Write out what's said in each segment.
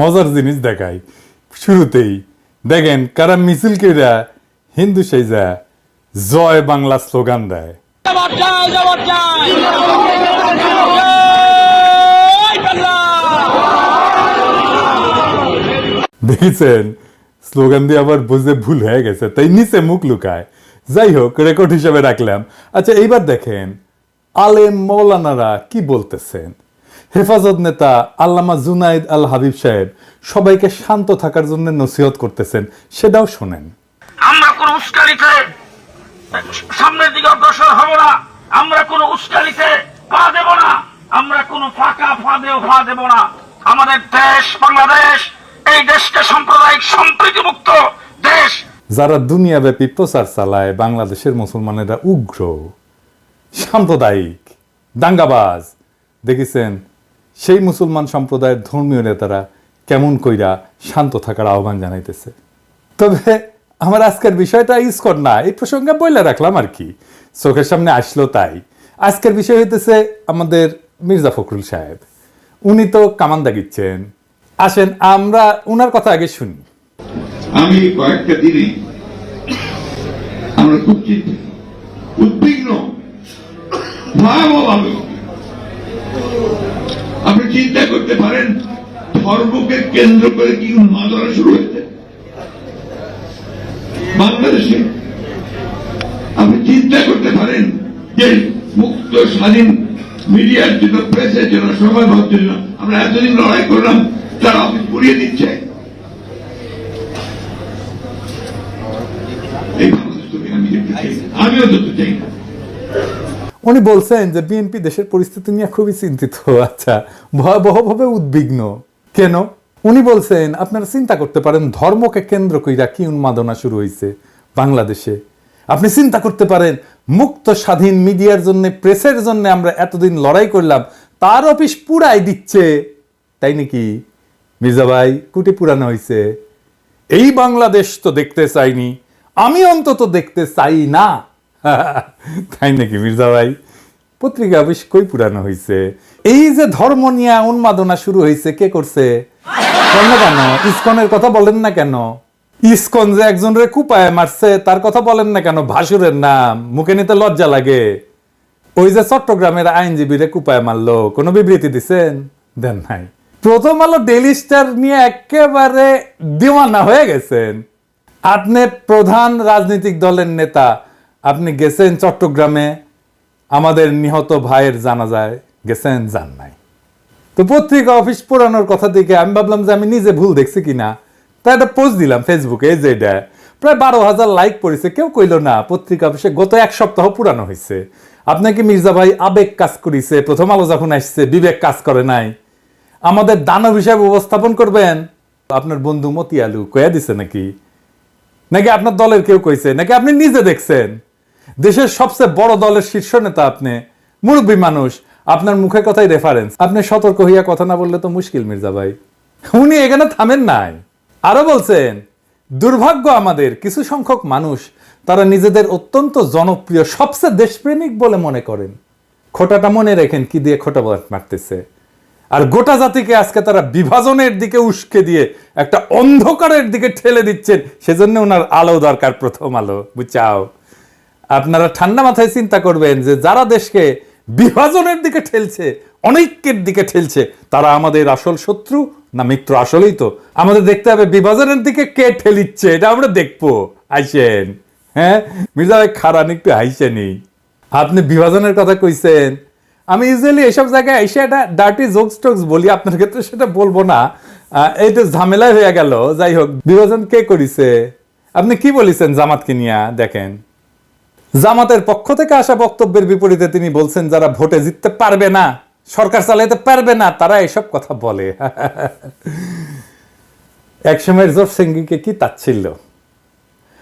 মজার জিনিস দেখাই। শুরুতেই দেখেন কারা মিছিল কেরা হিন্দু সেজা জয় বাংলা স্লোগান দেয়। দেখেছেন? স্লোগান দিয়ে আবার বুঝে ভুল হয়ে গেছে, তাই নিচে মুখ লুকায়। যাই হোক রেকর্ড হিসেবে রাখলাম। আচ্ছা এইবার দেখেন, আলেম মৌলানারা কি বলতেছেন? হেফাজত নেতা আল্লামা জুনাইদ আল হাবিব সাহেব সবাইকে শান্ত থাকার জন্য নসিহত করতেছেন সেটাও শোনেন। আমরা কোন উস্কানিতে সামনের দিকে অগ্রসর হব না। আমরা কোন উস্কানিতে পা দেব না। আমরা কোন ফাঁকা ফাঁদেও পা দেব না। আমাদের দেশ বাংলাদেশ এই দেশকে সাম্প্রদায়িক সম্প্রীতি মুক্ত দেশ। যারা দুনিয়াব্যাপী প্রচার চালায় বাংলাদেশের মুসলমানেরা উগ্র সাম্প্রদায়িক দাঙ্গাবাজ। দেখেছেন সেই মুসলমান সম্প্রদায়ের ধর্মীয় নেতারা কেমন কইরা শান্ত থাকার আহ্বান জানাইতেছে। তবে আমার আজকের বিষয়টা ইস্কর না, এই প্রসঙ্গে বইলে রাখলাম আর কি। চোখের সামনে আসলো তাই। আজকের বিষয় হইতেছে আমাদের মির্জা ফখরুল সাহেব। উনি তো কামান দাগিচ্ছেন আসেন, আমরা উনার কথা আগে শুনি। আমি কয়েকটা দিনে আমরা খুব চিন্তিত উদ্বিগ্ন আপনি চিন্তা করতে পারেন, ধর্মকে কেন্দ্র করে কি উন্মাদনা শুরু হয়েছে? বাংলাদেশে আপনি চিন্তা করতে পারেন যে মুক্ত, স্বাধীন, মিডিয়ার জন্য, প্রেসের জন্য সময় ভাবার জন্য আমরা এতদিন লড়াই করলাম, তারা অফিস পুড়িয়ে দিচ্ছে। আমিও দেখতে চাই না। উনি বলছেন যে বিএনপি দেশের পরিস্থিতি নিয়ে খুবই চিন্তিত। আচ্ছা ভয়াবহভাবে উদ্বিগ্ন। কেন? উনি বলছেন, আপনারা চিন্তা করতে পারেন, ধর্মকে কেন্দ্র কইরা কি উন্মাদনা শুরু হয়েছে বাংলাদেশে? আপনি চিন্তা করতে পারেন, মুক্ত স্বাধীন মিডিয়ার জন্য, প্রেসের জন্য আমরা এতদিন লড়াই করলাম, তার অফিস পুরাই দিচ্ছে। তাই নাকি? মির্জা ভাই, কুটি পুরানো হয়েছে এই বাংলাদেশ তো দেখতে চাইনি, আমি অন্তত দেখতে চাই না। তাই নাকি মির্জা ভাই? পত্রিকা বেশ কই পুরানো হয়েছে এই যে ধর্ম নিয়ে উন্মাদনা শুরু হয়েছে কে করছে? কেন কেন ইসকনের কথা বলেন না কেন? ইস্কন যে একজন রে কুপায় মারছে, তার কথা বলেন না কেন? ভাসুরের নাম, মুখে নিতে লজ্জা লাগে। ওই যে চট্টগ্রামের আইনজীবীরে কুপায় মারলো, কোনো বিবৃতি দিছেন? দেন নাই। প্রথম আলো ডেলি স্টার নিয়ে একেবারে দিওয়ানা হয়ে গেছেন। আপনি প্রধান রাজনৈতিক দলের নেতা আপনি গেছেন চট্টগ্রামে, আমাদের নিহত ভাইয়ের জানাজায় গেছেন যান নাই তো পত্রিকা অফিস পুরানোর কথা দেখে আমি ভাবলাম যে আমি নিজে ভুল দেখছি কিনা। তাই একটা পোস্ট দিলাম ফেসবুকে এই যে এটা। প্রায় বারো হাজার লাইক পড়েছে, কেউ কইলো না, পত্রিকা অফিসে গত এক সপ্তাহ পুরানো হয়েছে আপনাকে মির্জা ভাই আবেগ কাজ করিছে? প্রথম আলো যখন আসছে, বিবেক কাজ করে নাই। আমাদের দানব হিসাবে উপস্থাপন করবেন? আপনার বন্ধু মতি আলু কয়া দিছে নাকি? নাকি আপনার দলের কেউ কইছে? নাকি আপনি নিজে দেখছেন? দেশের সবচেয়ে বড় দলের শীর্ষ নেতা আপনি, মুরব্বী মানুষ, আপনার মুখের কথাই রেফারেন্স আপনি সতর্ক হইয়া কথা না বললে তো মুশকিল, মির্জা ভাই। উনি এখানে থামেন নাই। আরও বলছেন, দুর্ভাগ্য আমাদের, কিছু সংখ্যক মানুষ, তারা নিজেদের অত্যন্ত জনপ্রিয়, সবচেয়ে দেশপ্রেমিক বলে মনে করেন। খোটাটা মনে রেখেন কি দিয়ে খোটা মারতেছে। আর গোটা জাতিকে আজকে তারা বিভাজনের দিকে উস্কে দিয়ে একটা অন্ধকারের দিকে ঠেলে দিচ্ছেন, সেজন্য ওনার আলো দরকার প্রথম আলো। বুঝাও আপনারা ঠান্ডা মাথায় চিন্তা করবেন যে যারা দেশকে বিভাজনের দিকে ঠেলছে অনৈক্যের দিকে ঠেলছে তারা আমাদের আসল শত্রু না মিত্র? আসলেই তো। আমাদের দেখতে হবে বিভাজনের দিকে কে ঠেলিচ্ছে এটা আমরা দেখব। আইসেন। হ্যাঁ? মির্জা ভাই খারান একটু হাইসেনি আপনি বিভাজনের কথা কইছেন। আমি ইউজুয়ালি এইসব জায়গায় এসে একটা ডার্টি জোকস টোকস বলি আপনার ক্ষেত্রে সেটা বলব না। আহ, এইটা ঝামেলায় হয়ে গেল। যাই হোক বিভাজন কে করিছে? আপনি কি বলেছেন জামাতকে নিয়ে? দেখেন। জামাতের পক্ষ থেকে আসা বক্তব্যের বিপরীতে তিনি বলছেন, যারা ভোটে জিততে পারবে না, সরকার চালাইতে পারবে না, তারা এসব কথা বলে। একসময়ের জোর সিংকে কি তাচ্ছিল্য?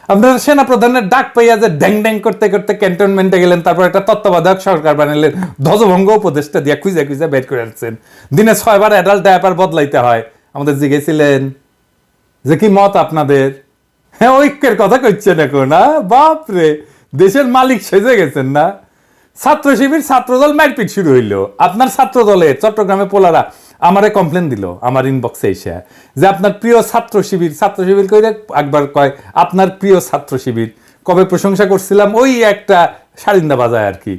আপনারা সেনা প্রধানের ডাক পাইয়া যে ড্যাং ড্যাং করতে করতে ক্যান্টনমেন্টে গেলেন, তারপর একটা তত্ত্বাবধায়ক সরকার বানালেন ধ্বজভঙ্গ উপদেশটা দিয়ে খুঁজে খুঁজে বের করে আসছেন দিনে ছয়বার অ্যাডাল্ট ডায়াপার বদলাইতে হয়। আমাদের জিগেছিলেন যে কি মত আপনাদের? হ্যাঁ ঐক্যের কথা কইছেন এখন। বাপরে! দেশের মালিক সেজে গেছেন না। ছাত্র শিবির, ছাত্রদল মারপিট শুরু হইল। আপনার ছাত্র দলের চট্টগ্রামে পোলারা আমারে কমপ্লেন দিল, আমার ইনবক্সে এসে। যে আপনার প্রিয় ছাত্র শিবির ছাত্র শিবির কইরে একবার কয়, আপনার প্রিয় ছাত্র শিবির, কবে প্রশংসা করছিলাম? ওই একটা সারিন্দা বাজায় আর কি।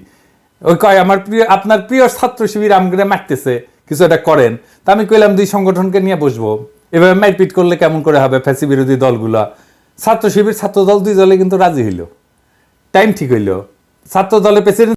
ওই কয়, আমার প্রিয়, আপনার প্রিয় ছাত্র শিবির আমগরে মারতেছে, কিছু একটা করেন। তা আমি কইলাম, দুই সংগঠনকে নিয়ে বসবো। এভাবে মারপিট করলে কেমন করে হবে ফ্যাসি বিরোধী দলগুলা? ছাত্র শিবির ছাত্র দল দুই দলে কিন্তু রাজি হইল। টাইম ঠিক হইল। ছাত্র দলের প্রেসিডেন্ট